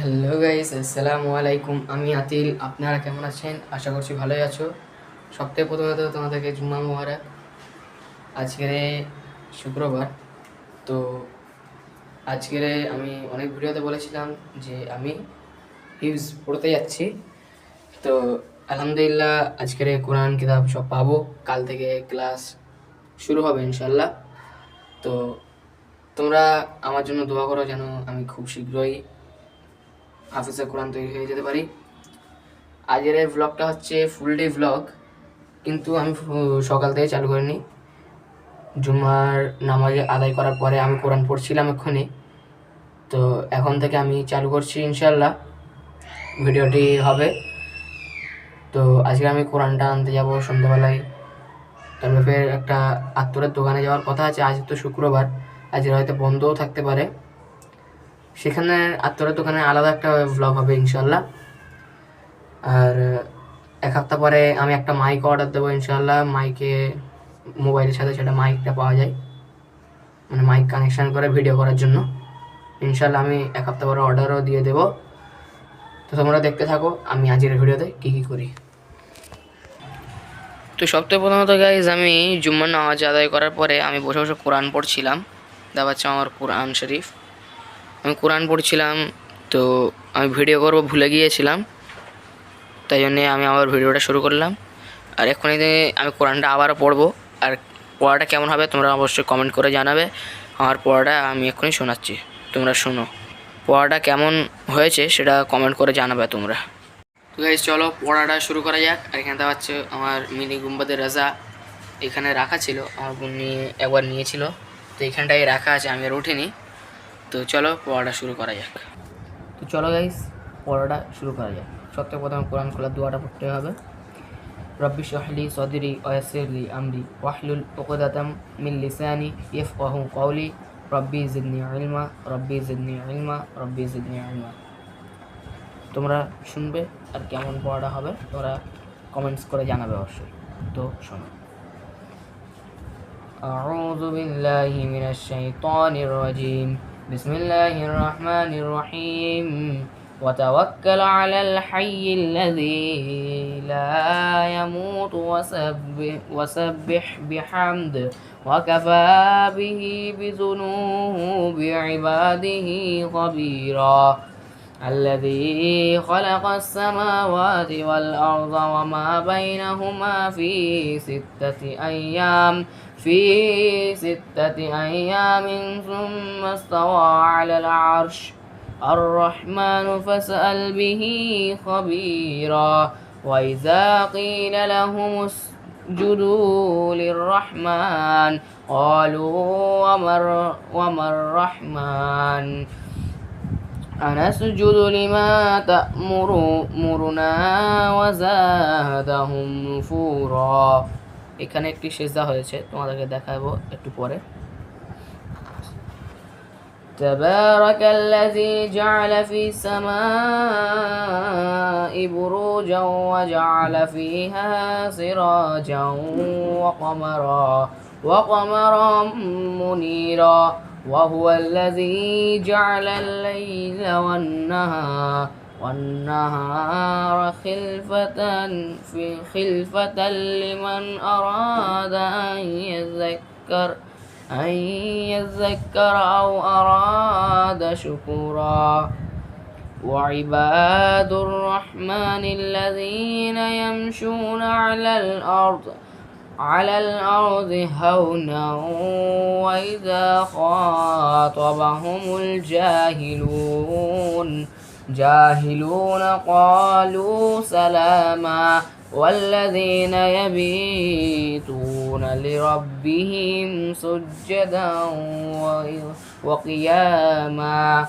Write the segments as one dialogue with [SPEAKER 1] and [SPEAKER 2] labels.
[SPEAKER 1] Hello guys আসসালামু আলাইকুম আমি আতিল। আপনারা কেমন আছেন? আশা করছি ভালোই আছো। সপ্তাহে প্রথমত তোমাদেরকে জুম্মা মোবারক। আজকের শুক্রবার। তো আজকের আমি অনেক ভিডিওতে বলেছিলাম যে আমি হিউজ পড়তে যাচ্ছি। তো আলহামদুলিল্লাহ আজকের কোরআন কিতাব সব পাবো। কাল থেকে ক্লাস শুরু হবে ইনশাল্লাহ তো তোমরা আমার জন্য দোয়া করো যেন আমি খুব শীঘ্রই হাফিজা কোরআন তৈরি হয়ে যেতে পারি। আজকের এই ভ্লগটা হচ্ছে ফুল ডে ভ্লগ কিন্তু আমি সকাল থেকে চালু করিনি। জুমার নামাজ আদায় করার পরে আমি কোরআন পড়ছিলাম এক্ষুনি। তো এখন থেকে আমি চালু করছি ইনশাল্লাহ ভিডিওটি হবে। তো আজকে আমি কোরআনটা আনতে যাব সন্ধ্যাবেলায়। তারপরে ফের একটা আত্মরের দোকানে যাওয়ার কথা আছে, আজ তো শুক্রবার। আজকে হয়তো বন্ধও থাকতে পারে। সেখানে আত্মরের দোকানে আলাদা একটা ভ্লগ হবে ইনশাল্লাহ আর এক সপ্তাহ পরে আমি একটা মাইক অর্ডার দেবো ইনশাল্লাহ মাইকে মোবাইলের সাথে সেটা মাইকটা পাওয়া যায়। মানে মাইক কানেকশান করে ভিডিও করার জন্য। ইনশাল্লাহ আমি এক সপ্তাহ পরে অর্ডারও দিয়ে দেবো। তো তোমরা দেখতে থাকো, আমি আজকের ভিডিওতে কী কী করি। তো সবথেকে প্রথমত গাইজ আমি জুম্মার নামাজ আদায় করার পরে আমি বসে বসে কোরআন পড়ছিলাম। দেখাচ্ছে আমার কোরআন শরীফ। আমি কোরআন পড়ছিলাম, তো আমি ভিডিও করব, ভুলে গিয়েছিলাম। তাই জন্যে আমি আবার ভিডিওটা শুরু করলাম। আর এক্ষুনি আমি কোরআনটা আবারও পড়ব, আর পড়াটা কেমন হবে তোমরা অবশ্যই কমেন্ট করে জানাবে। আমার পড়াটা আমি এক্ষুনি শোনাচ্ছি, তোমরা শোনো। পড়াটা কেমন হয়েছে সেটা কমেন্ট করে জানাবে তোমরা। তো গাইজ চলো পড়াটা শুরু করা যাক। আর এখানে দেখা হচ্ছে আমার মিনি গুম্বাদের রাজা এখানে রাখা ছিল আমার বোন নিয়ে একবার নিয়েছিল। তো এখানটায় রাখা আছে, আমি আর উঠিনি। তো চলো পড়াটা শুরু করা যাক তো চলো গাইস পড়াটা শুরু করা যাক সবথেকে প্রথমে কোরআন খোলার দোয়াটা পড়তে হবে রব্বি শহলি সদরি ওয়াসিরলি আমরি ওয়াহলুল উকদাতাম মিন লিসানি ইয়াফকাহু কওলি রব্বি জিদনি ইলমা রব্বি জিদনি ইলমা রব্বি জিদনি ইলমা তোমরা শুনবে আর কেমন পড়াটা হবে তোমরা কমেন্টস করে জানাবে অবশ্যই তো শোনো أعوذ بالله من الشيطان الرجيم بسم الله الرحمن الرحيم وتوكل على الحي الذي لا يموت وسبح, وسبح بحمد وكفى به بذنوب عباده خبيرا الذي خلق السماوات والأرض وما بينهما في ستة أيام في ستة أيام ثم استوى على العرش. الرحمن فاسأل به خبيرا وإذا قيل لهم اسجدوا للرحمن قالوا وما الر- وما الرحمن؟ أنسجد لما تأمرنا وزادهم نفورا এখানে একটি সেজদা হয়েছে তোমাদেরকে দেখাবো একটু পরে تبارك الذي جعل في السماء بروجا وجعل فيها سراجا وقمرا وقمرا منيرا وهو الذي جعل الليل والنهار والنهار خلفة في خلفة لمن أراد أن يذكر أن يذكر أو أراد شكورا. وعباد الرحمن الذين يمشون على الأرض على الأرض هونا وإذا خاطبهم الجاهلون. جاهلون قالوا سلاما والذين يبيتون لربهم سجدا وقياما.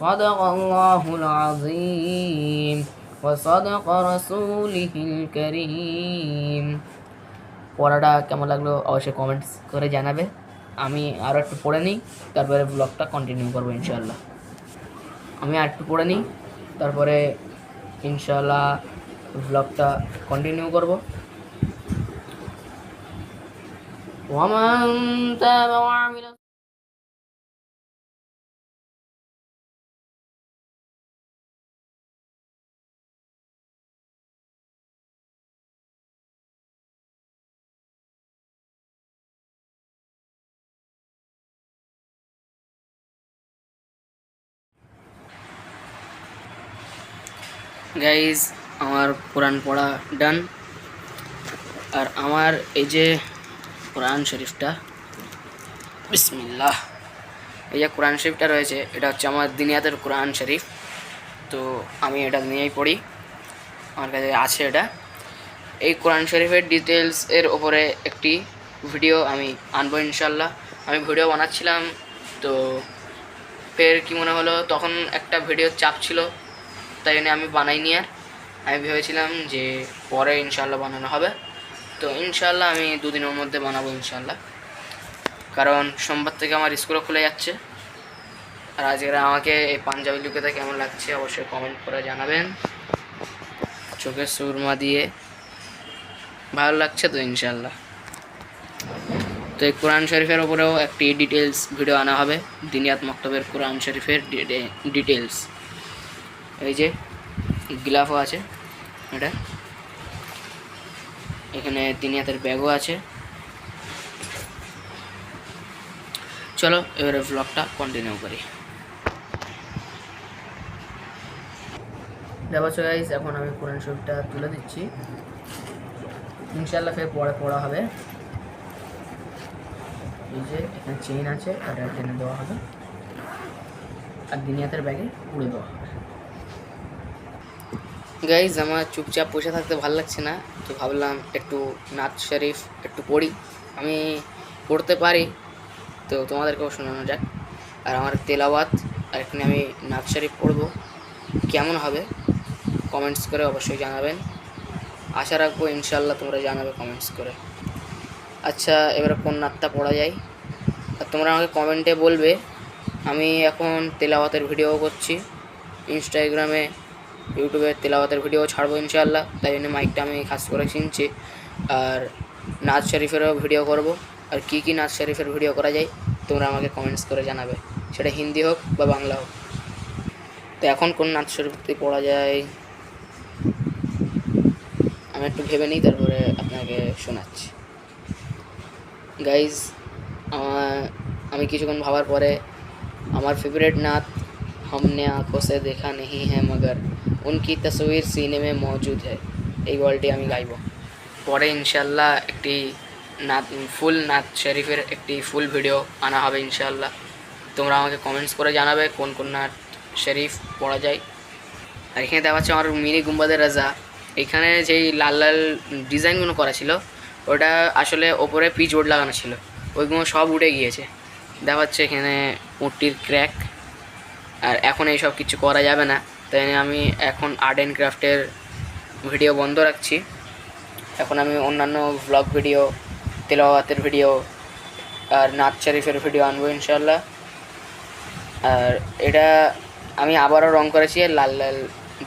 [SPEAKER 1] صدق الله العظيم. وصدق رسوله الكريم. পড়াটা কেমন লাগল অবশ্যই কমেন্টস করে জানাবে। আমি আরও একটু পড়ে নিই, তারপরে ব্লগটা কন্টিনিউ করব ইনশাল্লাহ আমি আর একটু পড়ে নিই, তারপরে ইনশাল্লাহ ব্লগটা কন্টিনিউ করব। ওয়ামান গাইজ আমার কোরআন পড়া ডান আর আমার এই যে কোরআন শরীফটা, বিসমিল্লাহ। এই যে কোরআন শরীফটা রয়েছে, এটা হচ্ছে আমার দিনিয়াতের কোরআন শরীফ। তো আমি এটা নিয়েই পড়ি। আমার কাছে আছে এটা। এই কোরআন শরীফের ডিটেলস এর ওপরে একটি ভিডিও আমি আনব ইনশাল্লাহ আমি ভিডিও বানাচ্ছিলাম, তো ফের কি মনে হলো, তখন একটা ভিডিও চাপ ছিল। তাই জন্য আমি বানাইনি আর। আমি ভেবেছিলাম যে পরে ইনশাল্লাহ বানানো হবে। তো ইনশাল্লাহ আমি দুদিনের মধ্যে বানাবো ইনশাল্লাহ কারণ সোমবার থেকে আমার স্কুলও খুলে যাচ্ছে। আর আজকে আমাকে এই পাঞ্জাবি লুকেতে কেমন লাগছে অবশ্যই কমেন্ট করে জানাবেন। চোখের সুরমা দিয়ে। ভালো লাগছে তো ইনশাল্লাহ তো এই কোরআন শরীফের ওপরেও একটি ডিটেলস ভিডিও আনা হবে। দিনিয়াত মক্তবের কোরআন শরীফের ডিটেলস এই যে গিলাফও আছে, এটা। এখানে দিনিয়াতের ব্যাগও আছে। চলো, এবারে ব্লগটা কন্টিনিউ করি। দেখো গাইস এখন আমি কোরআন শরীফটা তুলে দিচ্ছি। ইনশাল্লাহ ফের পরে পড়া হবে। এই যে, এখানে চেইন আছে এটা টেনে দেওয়া হবে। আর দিনিয়াতের ব্যাগে উড়ে দেওয়া হবে। গাইজ আমার চুপচাপ বসে থাকতে ভালো লাগছে না, তো ভাবলাম একটু নাচ শরীফ একটু পড়ি। আমি পড়তে পারি, তো তোমাদেরকেও শোনানো যাক। আর আমার তেলাওয়াত, আর এখানে আমি নাচ শরীফ পড়ব। কেমন হবে? কমেন্টস করে অবশ্যই জানাবেন। আশা রাখব ইনশাল্লাহ তোমরা জানাবে কমেন্টস করে। আচ্ছা এবারে কোন নাচটা পড়া যায়? আর তোমরা আমাকে কমেন্টে বলবে। আমি এখন তেলাওয়াতের ভিডিও করছি। ইনস্টাগ্রামে ইউটিউবে তেলাওয়াতের ভিডিও ছাড়বো ইনশাল্লাহ তাই জন্য মাইকটা আমি খাস করে চিনছি আর নাচ শরীফেরও ভিডিও করব আর কী কী নাচ শরীফের ভিডিও করা যায় তোমরা আমাকে কমেন্টস করে জানাবে সেটা হিন্দি হোক বা বাংলা হোক তো এখন কোন নাচ শরীফতে পড়া যায় আমি একটু ভেবে নিই তারপরে আপনাকে শোনাচ্ছি গাইজ আমার আমি কিছুক্ষণ ভাবার পরে আমার ফেভারিট নাচ हमने आंखों से देखा नहीं है मगर উনকি তসবির সিনেমে মজুদ হ্যায় এই গল্পটি আমি গাইব পরে ইনশাল্লাহ একটি নাত ফুল নাত শরীফের একটি ফুল ভিডিও আনা হবে ইনশাল্লাহ তোমরা আমাকে কমেন্টস করে জানাবে কোন কোন নাত শরীফ পড়া যায় আর এখানে দেওয়া হচ্ছে আমার মিনি গুম্বাদের রাজা। এখানে যেই লাল লাল ডিজাইনগুলো করা ছিল, ওটা আসলে ওপরে পিচ বোর্ড লাগানো ছিল। ওইগুলো সব উঠে গিয়েছে। দেখা হচ্ছে এখানে পুঁটির ক্র্যাক আর এখন এইসব কিছু করা যাবে না। তাই আমি এখন আর্ট অ্যান্ড ক্রাফটের ভিডিও বন্ধ রাখছি। এখন আমি অন্যান্য ব্লগ ভিডিও তেলাওয়াতের ভিডিও আর নাচ শরীফের ভিডিও আনব ইনশাল্লাহ আর এটা আমি আবারও রং করেছি লাল লাল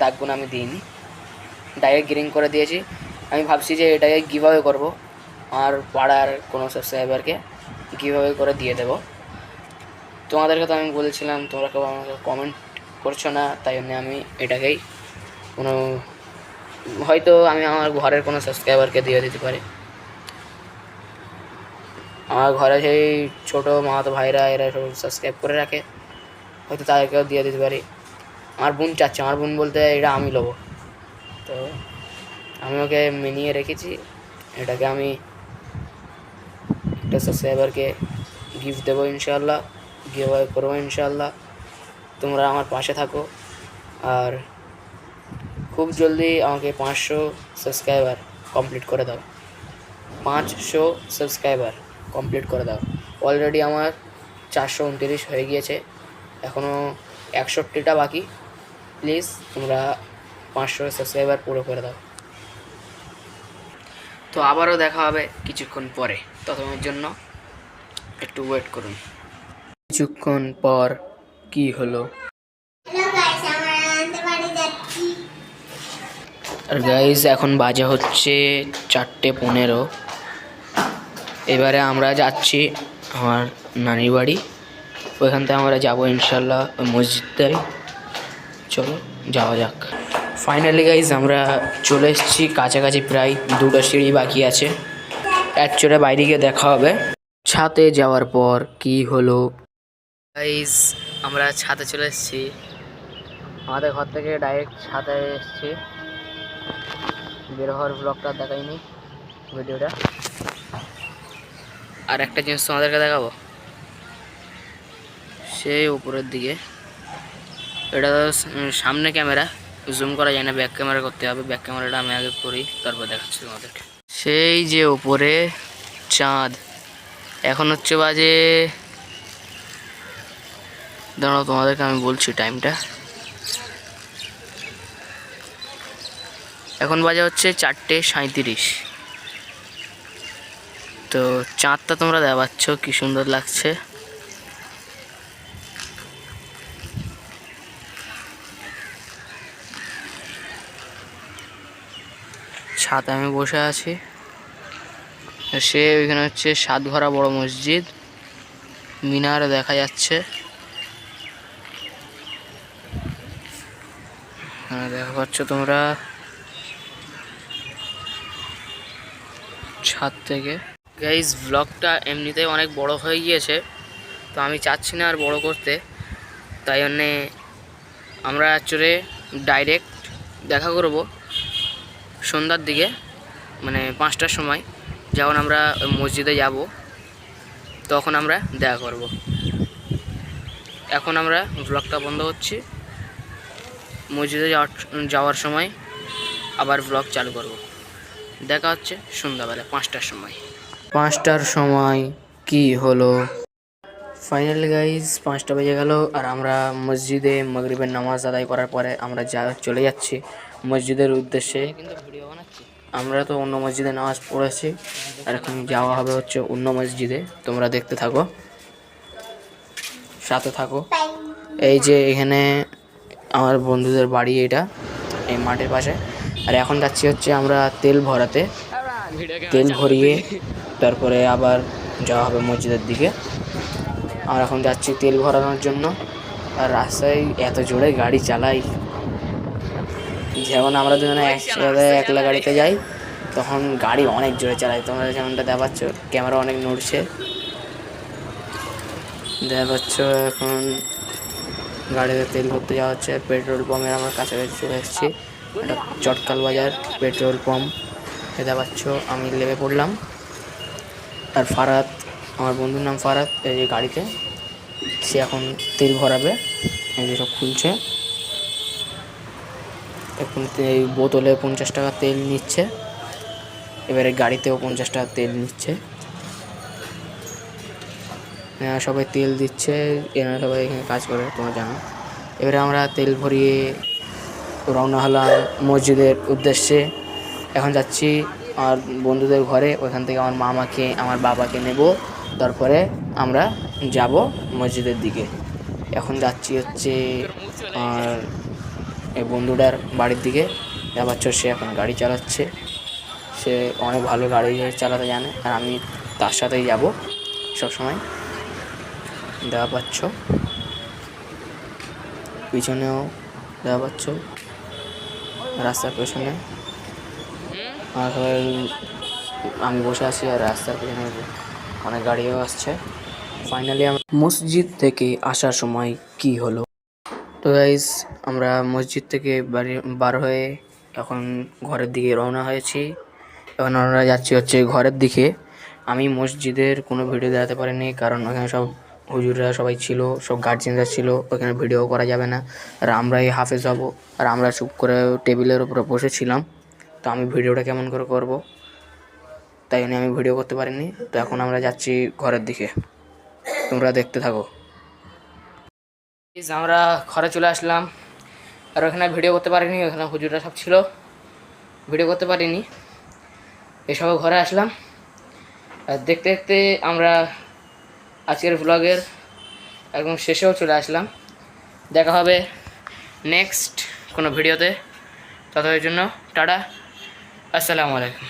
[SPEAKER 1] দাগগুলো আমি দিইনি। ডাইরেক্ট গ্রিন করে দিয়েছি। আমি ভাবছি যে এটাকে গিভাবে করব, আমার পাড়ার কোনো সাবস্ক্রাইবারকে গিভাবে করে দিয়ে দেবো। তোমাদেরকে তো আমি বলেছিলাম, তোমরা কেউ আমাকে কমেন্ট করছ না, তাই জন্য আমি এটাকেই কোনো, হয়তো আমি আমার ঘরের কোনো সাবস্ক্রাইবারকে দিয়ে দিতে পারি। আমার ঘরে সেই ছোটো মামাতো ভাইরা, এরা সব সাবস্ক্রাইব করে রাখে, হয়তো তাদেরকেও দিয়ে দিতে পারি। আমার বোন চাচ্ছে, আমার বোন বলতে এটা আমি নেব তো আমি ওকে মিনিয়ে রেখেছি, এটাকে আমি একটা সাবস্ক্রাইবারকে গিফট দেবো ইনশাল্লাহ গিভ করব ইনশাল্লাহ তোমরা আমার পাশে থাকো। আর খুব জলদি আমাকে পাঁচশো সাবস্ক্রাইবার কমপ্লিট করে দাও। পাঁচশো সাবস্ক্রাইবার কমপ্লিট করে দাও। অলরেডি আমার চারশো উনত্রিশ হয়ে গিয়েছে। এখনও একষট্টিটা বাকি। প্লিজ তোমরা পাঁচশো সাবস্ক্রাইবার পুরো করে দাও। তো আবারও দেখা হবে কিছুক্ষণ পরে। ততক্ষণের জন্য একটু ওয়েট করুন। কিছুক্ষণ পর কি হলো? আর গাইজ এখন বাজে হচ্ছে চারটে পনেরো। এবারে আমরা যাচ্ছি আমার নানির বাড়ি। ওইখান থেকে আমরা যাব ইনশাল্লাহ মসজিদটাই চলো যাওয়া যাক। ফাইনালি গাইজ আমরা চলে এসেছি। কাছাকাছি প্রায় দুটো সিঁড়ি বাকি আছে। এক বাইরে গিয়ে দেখা হবে। ছাতে যাওয়ার পর কি হলো? গাইজ আমরা ছাদে চলে এসেছি। আমাদের ঘর থেকে ডাইরেক্ট ছাদে এসেছি। বের হওয়ার ব্লগটা দেখাইনি, ভিডিওটা। আর একটা জিনিস তোমাদেরকে দেখাবো। সেই উপরের দিকে। এটা সামনে ক্যামেরা। জুম করা যায় না ব্যাক ক্যামেরা করতে হবে। ব্যাক ক্যামেরাটা আমি আগে করি, তারপর দেখাচ্ছি তোমাদেরকে। সেই যে উপরে চাঁদ, এখন হচ্ছে বাজে দাঁড়াও, তোমাদেরকে আমি বলছি টাইমটা এখন বাজে হচ্ছে চারটে সাঁইত্রিশ। তো চাঁদটা তোমরা দেখাচ্ছ, কি সুন্দর লাগছে। ছাদে আমি বসে আছি। সে ওইখানে হচ্ছে সাত ভরা বড় মসজিদ। মিনার দেখা যাচ্ছে। দেখা পাচ্ছ তোমরা। ছাদ থেকে। গাইজ ব্লগটা এমনিতেই অনেক বড় হয়ে গিয়েছে, তো আমি চাচ্ছি না আর বড় করতে। তাই জন্যে আমরা অ্যাকচুয়ালি ডাইরেক্ট দেখা করব সন্ধ্যার দিকে মানে পাঁচটার সময়। যখন আমরা মসজিদে যাব, তখন আমরা দেখা করব। এখন আমরা ব্লগটা বন্ধ হচ্ছি মসজিদে যাওয়ার যাওয়ার সময় আবার ব্লগ চালু করব। দেখা হচ্ছে সন্ধ্যাবেলা পাঁচটার সময়। পাঁচটার সময় কি হলো? ফাইনাল গাইজ পাঁচটা বেজে গেল আর আমরা মসজিদে মগরিবের নামাজ আদায় করার পরে আমরা যা চলে যাচ্ছি মসজিদের উদ্দেশ্যে। কিন্তু ভিডিও বানাচ্ছি। আমরা তো অন্য মসজিদে নামাজ পড়েছি। আর এখন যাওয়া হবে হচ্ছে অন্য মসজিদে। তোমরা দেখতে থাকো। সাথে থাকো। এই যে এখানে আমার বন্ধুদের বাড়ি এটা, এই মাঠের পাশে। আর এখন যাচ্ছি হচ্ছে আমরা তেল ভরাতে। তেল ভরিয়ে তারপরে আবার যাওয়া হবে মসজিদের দিকে। আর এখন যাচ্ছি তেল ভরানোর জন্য। আর রাস্তায় এত জোরে গাড়ি চালাই। যেমন আমরা দুজনে একসাথে একলা গাড়িতে যাই, তখন গাড়ি অনেক জোরে চালাই তোমরা যেমনটা দেখাচ্ছ, ক্যামেরা অনেক নড়ছে। দেখা পাচ্ছ এখন গাড়িতে তেল ভরতে যাওয়া হচ্ছে, পেট্রোল পাম্পের আমার কাছাকাছি চলে এসেছি এটা চটকাল বাজার, পেট্রোল পাম্প। দেখতে পাচ্ছ, আমি লেবে পড়লাম। আর ফারাত, আমার বন্ধুর নাম ফারাত, এই যে গাড়িতে। সে এখন তেল ভরাবে, এই যে সব খুলছে। এখন এই বোতলে পঞ্চাশ টাকা তেল নিচ্ছে। এবারে গাড়িতেও পঞ্চাশ টাকা তেল নিচ্ছে। সবাই তেল দিচ্ছে এনারা সবাই এখানে কাজ করে, তোমরা জানো। এবারে আমরা তেল ভরিয়ে রওনা হলাম মসজিদের উদ্দেশ্যে। এখন যাচ্ছি আমার বন্ধুদের ঘরে, ওখান থেকে আমার মামাকে, আমার বাবাকে নেব। তারপরে আমরা যাব মসজিদের দিকে। এখন যাচ্ছি হচ্ছে আর এই বন্ধুটার বাড়ির দিকে। যাবার সে এখন গাড়ি চালাচ্ছে। সে অনেক ভালো গাড়ি চালাতে জানে, আর আমি তার সাথেই যাব সবসময়। দেখা পাচ্ছ। পিছনেও দেখা পাচ্ছ। রাস্তার পেছনে। আর আমি বসে আছি আর রাস্তার পেছনে অনেক গাড়িও আসছে। ফাইনালি মসজিদ থেকে আসার সময় কি হলো? তো গাইজ আমরা মসজিদ থেকে বাড়ি, বার হয়ে এখন ঘরের দিকে রওনা হয়েছি। এখন আমরা যাচ্ছি হচ্ছে ঘরের দিকে। আমি মসজিদের কোনো ভিডিও দেখাতে পারিনি কারণ ওখানে সব হুজুররা সবাই ছিল, সব গার্জেনরা ছিল, ওখানে ভিডিও করা যাবে না। আর আমরাই হাফেজ হব। আর আমরা চুপ করে টেবিলের উপরে বসেছিলাম। তো আমি ভিডিওটা কেমন করে করব? তাই জন্য আমি ভিডিও করতে পারিনি। তো এখন আমরা যাচ্ছি ঘরের দিকে। তোমরা দেখতে থাকো। আমরা ঘরে চলে আসলাম। আর ওখানে ভিডিও করতে পারিনি, ওখানে হুজুররা সব ছিল। ভিডিও করতে পারিনি। এসব ঘরে আসলাম। আর দেখতে দেখতে আমরা আজকের ব্লগের একদম শেষেও চলে আসলাম। দেখা হবে নেক্সট কোনো ভিডিওতে ততক্ষণের জন্য টাটা। আসসালামু আলাইকুম।